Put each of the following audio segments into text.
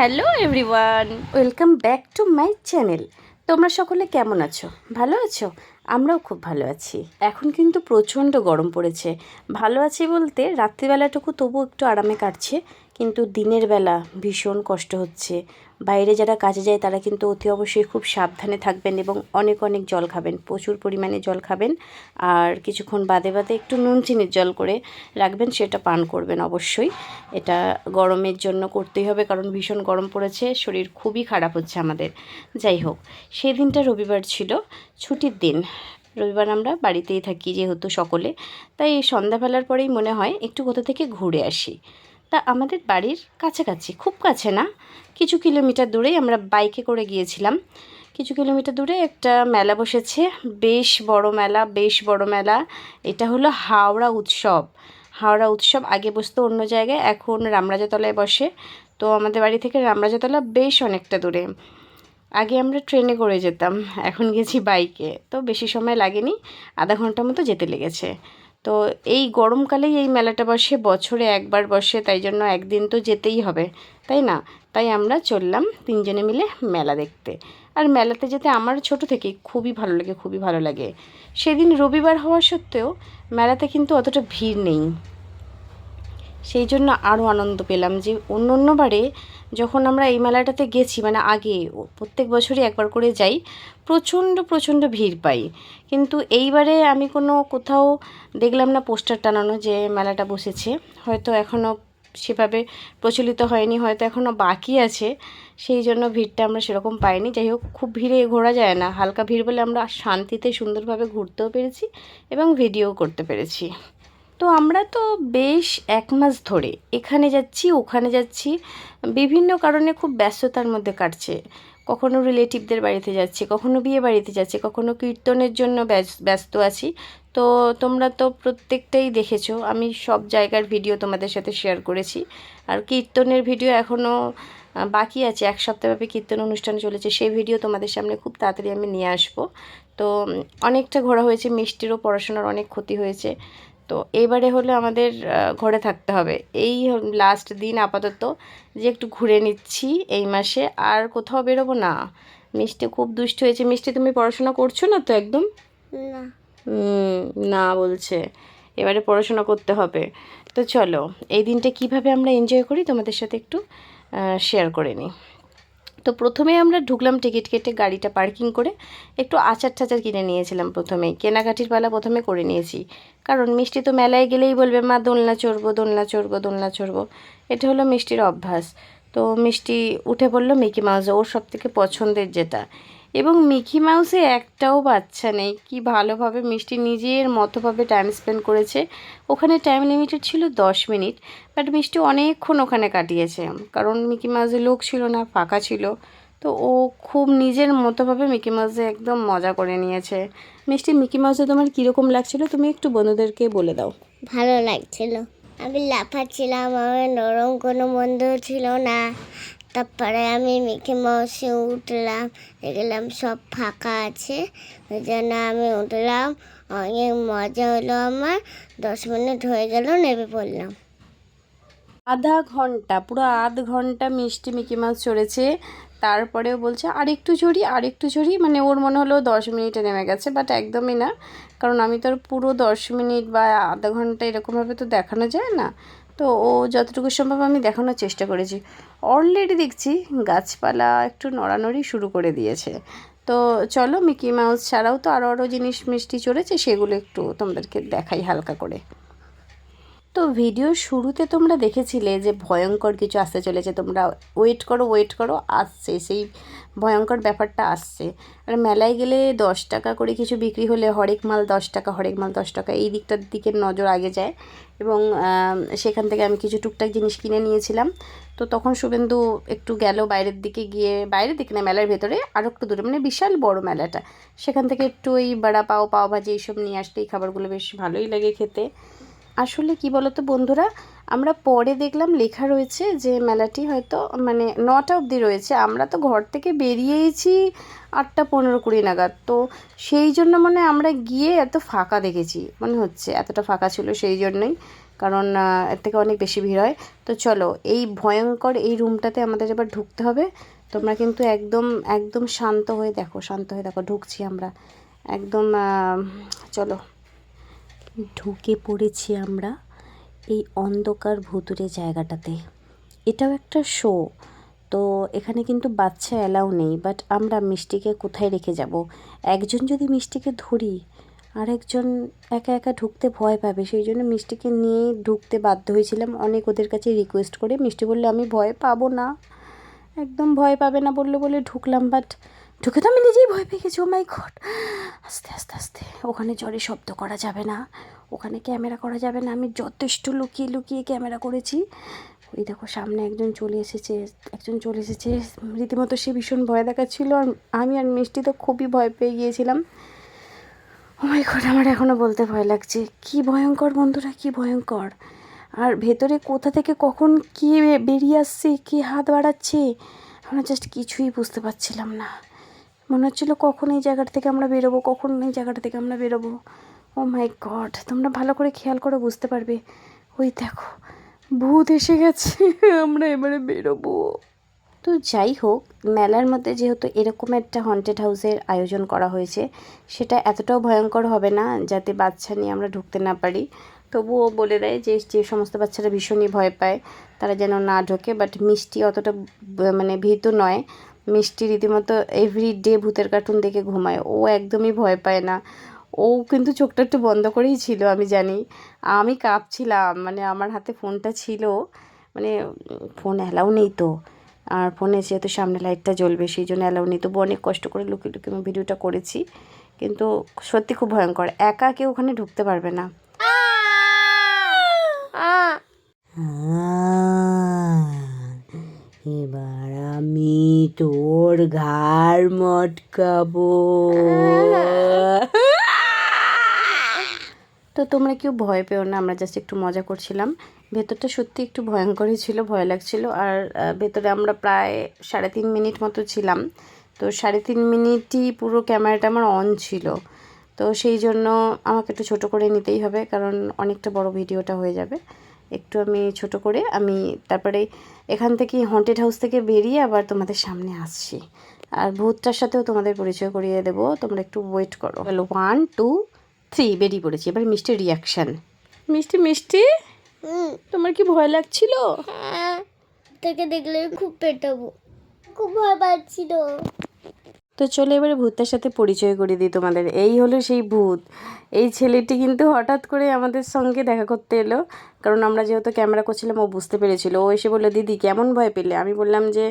Hello everyone. Welcome back to my channel. তোমরা সকলে কেমন আছো? ভালো আছো? আমরাও খুব ভালো আছি। এখন কিন্তু প্রচণ্ড গরম পড়েছে। ভালো আছি বলতে রাত্রিবেলাটুকু তবু একটু আরামে কাটছে, কিন্তু দিনের বেলা ভীষণ কষ্ট হচ্ছে। বাইরে যারা কাজে যায় তারা কিন্তু অতি অবশ্যই খুব সাবধানে থাকবেন এবং অনেক অনেক জল খাবেন, প্রচুর পরিমাণে জল খাবেন আর কিছুক্ষণ বাদে বাদে একটু নুন চিনির জল করে রাখবেন, সেটা পান করবেন অবশ্যই। এটা গরমের জন্য করতেই হবে কারণ ভীষণ গরম পড়েছে, শরীর খুবই খারাপ হচ্ছে আমাদের। যাই হোক সেই দিনটা রবিবার ছিল, ছুটির দিন। রবিবার আমরা বাড়িতেই থাকি যেহেতু সকলে। তাই সন্ধ্যাবেলার পরেই মনে হয় একটু কোথা থেকে ঘুরে আসি। তা আমাদের বাড়ির কাছাকাছি, খুব কাছে না? কিছু কিলোমিটার দূরেই আমরা বাইকে করে গিয়েছিলাম। কিছু কিলোমিটার দূরে একটা মেলা বসেছে, বেশ বড় মেলা, বেশ বড় মেলা। এটা হলো হাওড়া উৎসব। হাওড়া উৎসব আগে বসতো অন্য জায়গায়, এখন রামরাজাতলায় বসে। তো আমাদের বাড়ি থেকে রামরাজাতলা বেশ অনেকটা দূরে। আগে আমরা ট্রেনে করে যেতাম, এখন গেছি বাইকে। তো বেশি সময় লাগেনি, আধা ঘণ্টা মতো যেতে লেগেছে। তো এই গরমকালেই এই মেলাটা বসে, বছরে একবার বসে, তাই জন্য একদিন তো যেতেই হবে, তাই না? তাই আমরা চললাম তিনজনে মিলে মেলা দেখতে। আর মেলাতে যেতে আমার ছোট থেকেই খুবই ভালো লাগে, খুবই ভালো লাগে। সেদিন রবিবার হওয়া সত্ত্বেও মেলাতে কিন্তু অতটা ভিড় নেই। সেই জন্য আরও আনন্দ পেলাম যে অন্য অন্যবারে যখন আমরা এই মেলাটাতে গেছি মানে আগে প্রত্যেক বছরই একবার করে যাই, প্রচণ্ড প্রচণ্ড ভিড় পাই। কিন্তু এইবারে আমি কোনো কোথাও দেখলাম না পোস্টার টানানো যে মেলাটা বসেছে। হয়তো এখনও সেভাবে প্রচলিত হয়নি, হয়তো এখনও বাকি আছে, সেই জন্য ভিড়টা আমরা সেরকম পাইনি। যাই হোক, খুব ভিড়ে ঘোরা যায় না। হালকা ভিড় বলে আমরা শান্তিতে সুন্দরভাবে ঘুরতেও পেরেছি এবং ভিডিও করতে পেরেছি। তো আমরা তো বেশ এক মাস ধরে এখানে যাচ্ছি, ওখানে যাচ্ছি। বিভিন্ন কারণে খুব ব্যস্ততার মধ্যে কাটছে। কখনো রিলেটিভদের বাড়িতে যাচ্ছি, কখনো বিয়ে বাড়িতে যাচ্ছি, কখনো কীর্তনের জন্য ব্যস- ব্যস্ত আছি। তো তোমরা তো প্রত্যেকটাই দেখেছ, আমি সব জায়গার ভিডিও তোমাদের সাথে শেয়ার করেছি। আর কীর্তনের ভিডিও এখনও বাকি আছে, এক সপ্তাহব্যাপী কীর্তন অনুষ্ঠান চলেছে, সেই ভিডিও তোমাদের সামনে খুব তাড়াতাড়ি আমি নিয়ে আসব। তো অনেকটা ঘোরা হয়েছে, মিষ্টিরও পড়াশোনার অনেক ক্ষতি হয়েছে। তো এবারে হলে আমাদের ঘরে থাকতে হবে। এই লাস্ট দিন আপাতত যে একটু ঘুরে নিচ্ছি এই মাসে। আর কোথাও বেরোবো না। মিষ্টি খুব দুষ্ট হয়েছে। মিষ্টি তুমি পড়াশোনা করছ না তো একদম? না। না বলছে। এবারে পড়াশোনা করতে হবে। তো চলো এই দিনটা কীভাবে আমরা এনজয় করি তোমাদের সাথে একটু শেয়ার করে নিই। তো প্রথমে আমরা ঢুকলাম টিকিট কেটে গাড়িটা পার্কিং করে। একটু আচার টাচার কিনে নিয়েছিলাম প্রথমেই। কেনাকাটির পালা প্রথমে করে নিয়েছি। কারণ মিষ্টি তো মেলায় গেলেই বলবে, মা, দোলনা চড়বো দোলনা চড়বো দোলনা চড়বো। এটা হলো মিষ্টির অভ্যাস। তো মিষ্টি উঠে পড়ল মিকি মাউস, ওর সব থেকে পছন্দের যেটা। এবং মিকি মাউসে একটাও বাচ্চা নেই। কি ভালোভাবে মিষ্টি নিজের মতোভাবে টাইম স্পেন্ড করেছে। ওখানে টাইম লিমিটেড ছিল দশ মিনিট বাট মিষ্টি অনেকক্ষণ ওখানে কাটিয়েছে। কারণ মিকি মাউসে লোক ছিল না, ফাঁকা ছিল। তো ও খুব নিজের মতোভাবে মিকি মাউসে একদম মজা করে নিয়েছে। মিষ্টি, মিকি মাউসে তোমার কীরকম লাগছিল? তুমি একটু বন্ধুদেরকে বলে দাও। ভালো লাগছিল। আমি লাফাচ্ছিলাম, আমার নরম কোনো বন্ধু ছিল না। তারপরে আমি মিকি মাউসে উঠলাম, দেখলাম সব ফাঁকা আছে। ওই জন্য আমি উঠলাম, অনেক মজা হলো আমার। দশ মিনিট হয়ে গেল, নেমে পড়লাম। আধা ঘণ্টা, পুরো আধ ঘণ্টা মিষ্টি মিকি মাউস চড়েছে। তারপরেও বলছে, আরেকটু চড়ি আরেকটু চড়ি। মানে ওর মনে হলো দশ মিনিটে নেমে গেছে বাট একদমই না। কারণ আমি তো পুরো দশ মিনিট বা আধা ঘণ্টা এরকমভাবে তো দেখানো যায় না। তো ও যতটুকু সম্ভব আমি দেখানোর চেষ্টা করেছি। অলরেডি দেখছি গাছপালা একটু নড়ানড়ি শুরু করে দিয়েছে। তো চলো মিকি মাউস ছাড়াও তো আরও আরও জিনিস মিষ্টি চড়েছে, সেগুলো একটু তোমাদেরকে দেখাই হালকা করে। তো ভিডিও শুরুতে তোমরা দেখেছিলে যে ভয়ঙ্কর কিছু আসতে চলেছে। তোমরা ওয়েট করো ওয়েট করো, আসছে, সেই ভয়ঙ্কর ব্যাপারটা আসছে। আর মেলায় গেলে দশ টাকা করে কিছু বিক্রি হলে হরেক মাল দশ টাকা, হরেক মাল দশ টাকা, এই দিকটার দিকে নজর আগে যায়। এবং সেখান থেকে আমি কিছু টুকটাক জিনিস কিনে নিয়েছিলাম। তো তখন শুভেন্দু একটু গেল বাইরের দিকে গিয়ে, বাইরের দিকে না, মেলার ভেতরে আরও একটু দূরে মানে বিশাল বড় মেলাটা। সেখান থেকে একটু ওই বড়া, পাও পাও ভাজি এইসব নিয়ে আসতে এই খাবারগুলো বেশ ভালোই লাগে খেতে। আসলে কি বলতো বন্ধুরা, আমরা পরে দেখলাম লেখা রয়েছে যে মেলাটি হয়তো মানে নটা অবধি রয়েছে, আমরা তো ঘর থেকে বেরিয়েইছি আটটা পনেরো কুড়ি নাগাদ। তো সেই জন্য মানে আমরা গিয়ে এত ফাঁকা দেখেছি, মনে হচ্ছে এতটা ফাঁকা ছিল সেই জন্যই, কারণ এর থেকে অনেক বেশি ভিড় হয়। তো চলো, এই ভয়ঙ্কর এই রুমটাতে আমাদের এবার ঢুকতে হবে। তোমরা কিন্তু একদম একদম শান্ত হয়ে দেখো, শান্ত হয়ে দেখো, ঢুকছি আমরা। একদম চলো। ঢুকে পড়েছি আমরা এই অন্ধকার ভুতুরে জায়গাটাতে। এটাও একটা শো তো এখানে কিন্তু বাচ্চা অ্যালাউ নেই বাট আমরা মিষ্টিকে কোথায় রেখে যাব? একজন যদি মিষ্টিকে ধরি আর একজন একা একা ঢুকতে ভয় পাবে, সেই জন্য মিষ্টিকে নিয়ে ঢুকতে বাধ্য হয়েছিলাম। অনেক ওদের কাছে রিকোয়েস্ট করে, মিষ্টি বললে, আমি ভয় পাবো না। একদম ভয় পাবে না বলল বলে ঢুকলাম বাট ঢুকে তো আমি নিজেই ভয় পেয়ে গেছি ও মাই গড আস্তে আস্তে আস্তে। ওখানে জোরে শব্দ করা যাবে না। ওখানে ক্যামেরা করা যাবে না। আমি যথেষ্ট লুকিয়ে লুকিয়ে ক্যামেরা করেছি। ওই দেখো, সামনে একজন চলে এসেছে। একজন চলে এসেছে। রীতিমতো সে ভীষণ ভয় দেখাচ্ছিল। আর আমি আর মিষ্টি তো খুবই ভয় পেয়ে গিয়েছিলাম। ও মাই গড আমার এখনও বলতে ভয় লাগছে। কি ভয়ঙ্কর বন্ধুরা, কি ভয়ঙ্কর। আর ভেতরে কোথা থেকে কখন কি বেরিয়ে আসছে, কি হাত বাড়াচ্ছে, আমরা জাস্ট কিছুই বুঝতে পারছিলাম না। মনে হচ্ছিল কখন এই জায়গাটা থেকে আমরা বেরোবো, কখন এই জায়গাটা থেকে আমরা বেরোবো। ও মাই গড তোমরা ভালো করে খেয়াল করে বুঝতে পারবে। ওই দেখো, ভূত এসে গেছে, আমরা এবারে বেরোবো। তো যাই হোক, মেলার মধ্যে যেহেতু এরকম একটা হন্টেড হাউসের আয়োজন করা হয়েছে, সেটা এতটাও ভয়ঙ্কর হবে না, যাতে বাচ্চা নিয়ে আমরা ঢুকতে না পারি। তবুও বলে দেয় যে যে সমস্ত বাচ্চারা ভীষণই ভয় পায়, তারা যেন না ঢোকে বাট মিষ্টি অতটা মানে ভীত নয়। মিষ্টি রীতিমতো এভরি ডে ভূতের কার্টুন দেখে ঘুমায়। ও একদমই ভয় পায় না। ও কিন্তু চোখটা একটু বন্ধ করেই ছিল আমি জানি। আমি কাঁপছিলাম মানে আমার হাতে ফোনটা ছিল। মানে ফোন অ্যালাউ নেই তো। আর ফোনে যেহেতু সামনে লাইটটা জ্বলবে সেই জন্য অ্যালাউ নেই। তবু অনেক কষ্ট করে লুকিয়ে লুকিয়ে আমি ভিডিওটা করেছি। কিন্তু সত্যি খুব ভয়ঙ্কর। একা কেউ ওখানে ঢুকতে পারবে না। এবার আমি তোর ঘাড় মটকাবো। তো তোমরা কেউ ভয় পেও না, আমরা জাস্ট একটু মজা করছিলাম। ভেতরটা সত্যি একটু ভয়ঙ্করই ছিল, ভয় লাগছিল। আর ভেতরে আমরা প্রায় সাড়ে তিন মিনিট মতো ছিলাম। তো সাড়ে তিন মিনিটই পুরো ক্যামেরাটা আমার অন ছিল। তো সেই জন্য আমাকে একটু ছোট করে নিতেই হবে, কারণ অনেকটা বড় ভিডিওটা হয়ে যাবে। একটু আমি ছোট করে আমি তারপরে এখান থেকে হন্টেড হাউস থেকে বেরিয়ে আবার তোমাদের সামনে আসছি। আর ভূতটার সাথেও তোমাদের পরিচয় করিয়ে দেবো। তোমরা একটু ওয়েট করো। হ্যালো ওয়ান টু থ্রি বেরিয়ে পড়েছি। এবার মিষ্টির রিয়াকশান মিষ্টি মিষ্টি? তোমার কি ভয় লাগছিল? হ্যাঁ। থেকে দেখলে খুব পেটাবো। খুব ভয় পাচ্ছিল। তো চলে এবারে ভূতটার সাথে পরিচয় করিয়ে দিই তোমাদের। এই হলো সেই ভূত। এই ছেলেটি কিন্তু হঠাৎ করে আমাদের সঙ্গে দেখা করতে এলো, কারণ আমরা যেহেতু ক্যামেরা করছিলাম, ও বুঝতে পেরেছিল। ও এসে বলল, দিদি, কেমন ভয় পেলে? আমি বললাম যে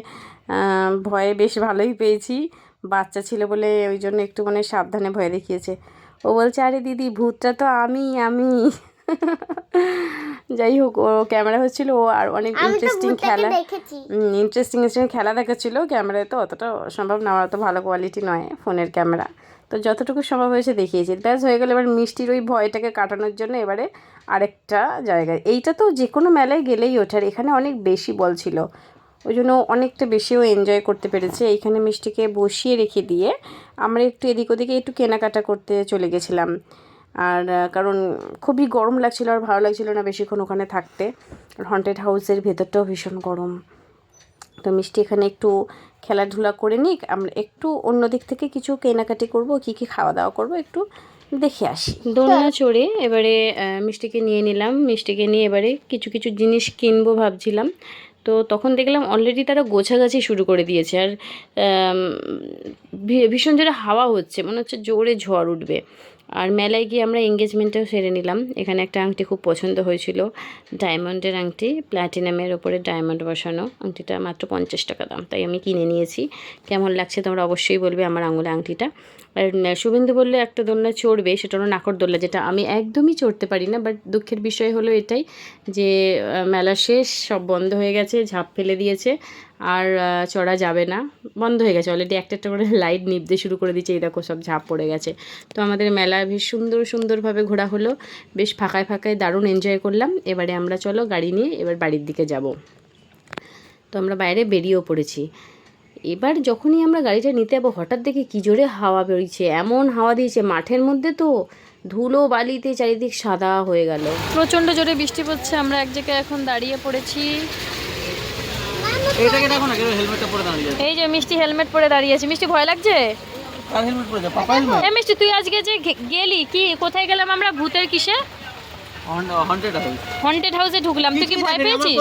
ভয়ে বেশ ভালোই পেয়েছি। বাচ্চা ছিল বলে ওই জন্য একটু মানে সাবধানে ভয় দেখিয়েছে। ও বলছে, আরে দিদি, ভূতটা তো আমি আমি। যাই হোক ও ক্যামেরা হচ্ছিল ও আর অনেক ইন্টারেস্টিং খেলা। ইন্টারেস্টিং ইন্টারেস্টিং খেলা দেখাচ্ছিল ক্যামেরায় তো অতটা সম্ভব না অত ভালো কোয়ালিটি নয় ফোনের ক্যামেরা। তো যতটুকু সম্ভব হয়েছে দেখিয়েছি। ব্যাস হয়ে গেলে এবার মিষ্টির ওই ভয়টাকে কাটানোর জন্য এবারে আরেকটা জায়গায় এইটা তো যে কোনো মেলায় গেলেই ওঠার এখানে অনেক বেশি বল ছিল। ওই জন্য অনেকটা বেশিও এনজয় করতে পেরেছে। এইখানে মিষ্টিকে বসিয়ে রেখে দিয়ে আমরা একটু এদিক ওদিকে একটু কেনাকাটা করতে চলে গেছিলাম। আর কারণ খুবই গরম লাগছিল আর ভালো লাগছিল না বেশিক্ষণ ওখানে থাকতে। হন্টেড হাউসের ভেতরটাও ভীষণ গরম। তো মিষ্টি এখানে একটু খেলাধুলা করে নিক। আমরা একটু অন্য দিক থেকে কিছু কেনাকাটি করব, কি কি খাওয়া দাওয়া করব একটু দেখে আসি। দোলনা চড়ে এবারে মিষ্টিকে নিয়ে নিলাম। মিষ্টিকে নিয়ে এবারে কিছু কিছু জিনিস কিনবো ভাবছিলাম। তো তখন দেখলাম অলরেডি তারা গোছাগাছি শুরু করে দিয়েছে। আর ভীষণ জোরে হাওয়া হচ্ছে, মনে হচ্ছে জোরে ঝড় উঠবে। আর মেলায় গিয়ে আমরা এঙ্গেজমেন্টেও সেরে নিলাম। এখানে একটা আংটি খুব পছন্দ হয়েছিল ডায়মন্ডের আংটি প্ল্যাটিনামের ওপরে ডায়মন্ড বসানো। আংটিটা মাত্র পঞ্চাশ টাকা দাম, তাই আমি কিনে নিয়েছি। কেমন লাগছে তোমরা অবশ্যই বলবে আমার আঙুলে আংটিটা। শুভেন্দু বললে একটা দোলনা চড়বে, সেটা হলো নাকর দোলনা, যেটা আমি একদমই চড়তে পারি না বাট দুঃখের বিষয় হলো এটাই যে মেলা শেষ, সব বন্ধ হয়ে গেছে, ঝাঁপ ফেলে দিয়েছে, আর চড়া যাবে না, বন্ধ হয়ে গেছে অলরেডি একটা একটা করে লাইট নিভতে শুরু করে দিয়েছে, এই দেখো সব ঝাঁপ পড়ে গেছে। তো আমাদের মেলা বেশ সুন্দর, সুন্দরভাবে ঘোরা হলো, বেশ ফাঁকায় ফাঁকায় দারুণ এনজয় করলাম, এবারে আমরা চলো গাড়ি নিয়ে এবার বাড়ির দিকে যাব। তো আমরা বাইরে বেরিয়েও পড়েছি। এবার যখনই আমরা গাড়িটা নিতে যাব হঠাৎ দেখি কী জোরে হাওয়া বেরিয়েছে এমন হাওয়া দিয়েছে মাঠের মধ্যে তো ধুলো বালিতে চারিদিক সাদা হয়ে গেল। প্রচণ্ড জোরে বৃষ্টি পড়ছে আমরা এক জায়গায় এখন দাঁড়িয়ে পড়েছি। এটাকে দেখো না কেউ হেলমেটটা পরে দাঁড়িয়ে এই যে মিষ্টি হেলমেট পরে দাঁড়িয়ে আছে। মিষ্টি ভয় লাগছে? কার হেলমেট পরে যা পাপা হেলমেট? এ মিষ্টি তুই আজকে যে গেলি কি কোথায় গেলাম আমরা? ভূতের কিসে? হাউস। হন্টেড হাউসে ঢুকলাম। তুই কি ভয় পেয়েছিস?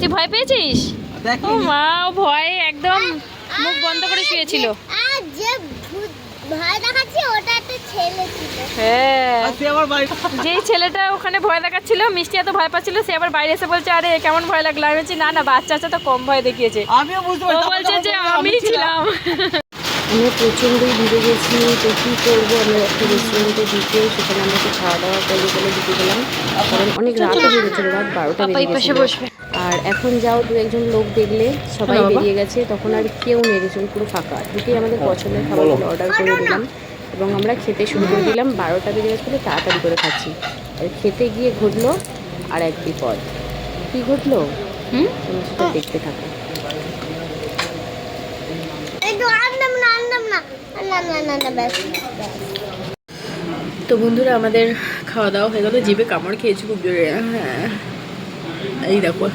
তুই ভয় পেয়েছিস? ও মা ভয়ে একদম মুখ বন্ধ করে শুয়েছিল। আর যে ভয় দেখাচ্ছে ওটা একটা ছেলে ছিল। হ্যাঁ। যেই ছেলেটা ওখানে ভয় দেখাচ্ছিল মিষ্টি এত ভয় পাচ্ছিল সে আবার বাইরে এসে বলছে আরে কেমন ভয় লাগল? আমি বলছি না না বাচ্চা আছে তো কম ভয় দেখিয়েছে। আমিও বুঝতে বলছে যে আমি ছিলাম। আমরা প্রচণ্ডই ভিড়ে গেছি তো কী করব? আমরা একটা রেস্টুরেন্টে ঢুকে সেখানে আমরা একটু খাওয়া দাওয়া করব বলে ঢুকে গেলাম। কারণ অনেক রাত হয়ে গেছিল রাত বারোটা বেজে আর এখন যাও দু একজন লোক দেখলে সবাই বেরিয়ে গেছে তখন আর কেউ নেই রেস্টুরেন্ট পুরো ফাঁকা। ঢুকেই আমাদের পছন্দের খাবারগুলো অর্ডার করে দিলাম এবং আমরা খেতে শুরু করে দিলাম। বারোটা বেজে গেছিল তাড়াতাড়ি করে খাচ্ছি। আর খেতে গিয়ে ঘটলো আর এক বিপদ কী ঘটলো? হুম? সেটা দেখতে থাকো। তো বন্ধুরা আমাদের খাওয়া দাওয়া হয়ে গেল। জিভে কামড় খেয়েছি খুব জোরে। হ্যাঁ। এই দেখো।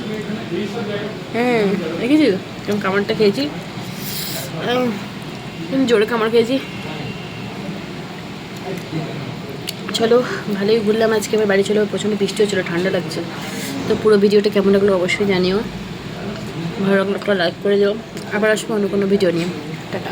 হ্যাঁ দেখেছিস? এরকম কামারটা খেয়েছি? জোরে কামড় খেয়েছি। চলো, ভালোই ঘুরলাম আজকে। আমার বাড়ি চলো, প্রচণ্ড বৃষ্টি হচ্ছিল, ঠান্ডা লাগছে। তো পুরো ভিডিওটা কেমন লাগল অবশ্যই জানিও। ভালো লাগল একটা লাইক করে দিও। আবার আসব অন্য কোনো ভিডিও নিয়ে। টাটা।